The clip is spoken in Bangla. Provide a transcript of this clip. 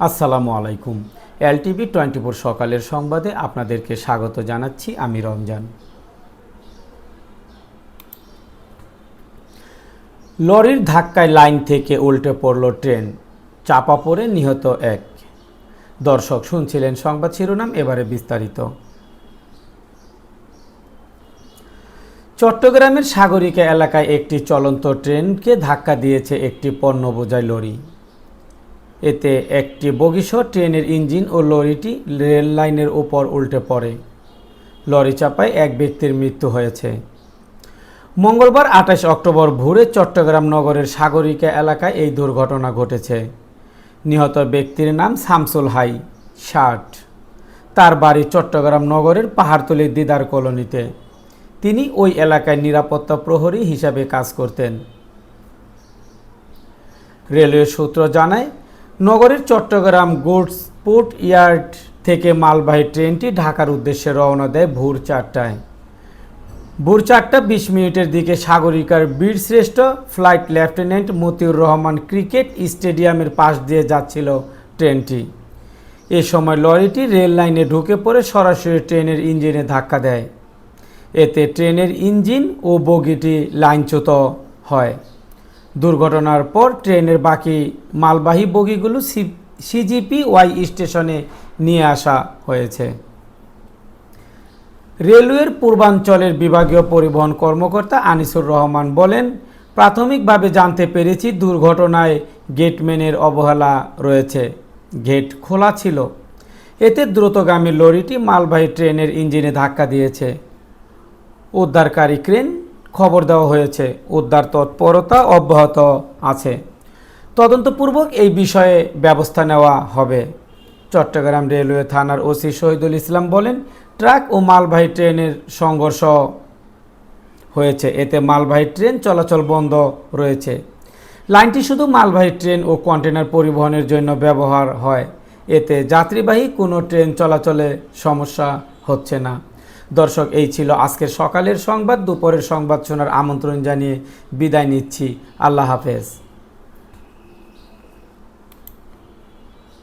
আসসালামু আলাইকুম। এলটিভি টোয়েন্টি ফোর সকালের সংবাদে আপনাদেরকে স্বাগত জানাচ্ছি আমি রমজান। লরির ধাক্কায় লাইন থেকে উল্টে পড়ল ট্রেন, চাপা পড়ে নিহত এক। দর্শক শুনছিলেন সংবাদ শিরোনাম, এবারে বিস্তারিত। চট্টগ্রামের সাগরিকা এলাকায় একটি চলন্ত ট্রেনকে ধাক্কা দিয়েছে একটি পণ্য বোঝাই লরি। এতে একটি বগিসহ ট্রেনের ইঞ্জিন ও লরিটি রেল লাইনের উপর উল্টে পড়ে। লরি চাপায় এক ব্যক্তির মৃত্যু হয়েছে। মঙ্গলবার আঠাশ অক্টোবর ভোরে চট্টগ্রাম নগরের সাগরিকা এলাকায় এই দুর্ঘটনা ঘটেছে। নিহত ব্যক্তির নাম শামসুল হাই, ষাট। তার বাড়ি চট্টগ্রাম নগরের পাহাড়তলির দিদার কলোনিতে। তিনি ওই এলাকায় নিরাপত্তা প্রহরী হিসাবে কাজ করতেন। রেলওয়ে সূত্র জানায় নগরের চট্টগ্রাম গুডস পোর্ট ইয়ার্ড থেকে মালবাহী ট্রেনটি ঢাকার উদ্দেশ্যে রওনা দেয় ভোর চারটায়। ভোর চারটা বিশ মিনিটের দিকে সাগরিকার বীরশ্রেষ্ঠ flight lieutenant Motiur Rahman cricket স্টেডিয়ামের পাশ দিয়ে যাচ্ছিল ট্রেনটি। এ সময় লরিটি রেল লাইনে ঢুকে পড়ে সরাসরি ট্রেনের ইঞ্জিনে ধাক্কা দেয়। এতে ট্রেনের ইঞ্জিন ও বগিটি লাইনচ্যুত হয়। দুর্ঘটনার পর ট্রেনের বাকি মালবাহী বগিগুলো সিজিপি ওয়াই স্টেশনে নিয়ে আসা হয়েছে। রেলওয়ের পূর্বাঞ্চলের বিভাগীয় পরিবহন কর্মকর্তা আনিসুর রহমান বলেন, প্রাথমিকভাবে জানতে পেরেছি দুর্ঘটনায় গেটম্যানের অবহেলা রয়েছে। গেট খোলা ছিল। এতে দ্রুতগামী লরিটি মালবাহী ট্রেনের ইঞ্জিনে ধাক্কা দিয়েছে। উদ্ধারকারী ক্রেন খবর দেওয়া হয়েছে। উদ্ধার তৎপরতা অব্যাহত আছে। তদন্তপূর্বক এই বিষয়ে ব্যবস্থা নেওয়া হবে। চট্টগ্রাম রেলওয়ে থানার ওসি শহীদুল ইসলাম বলেন, ট্রাক ও মালবাহী ট্রেনের সংঘর্ষ হয়েছে। এতে মালবাহী ট্রেন চলাচল বন্ধ রয়েছে। লাইনটি শুধু মালবাহী ট্রেন ও কন্টেনার পরিবহনের জন্য ব্যবহার হয়। এতে যাত্রীবাহী কোনো ট্রেন চলাচলে সমস্যা হচ্ছে না। দর্শক, এই ছিল আজকের সকালের সংবাদ। দুপুরের সংবাদ শোনার আমন্ত্রণ জানিয়ে বিদায় নিচ্ছি। আল্লাহ হাফেজ।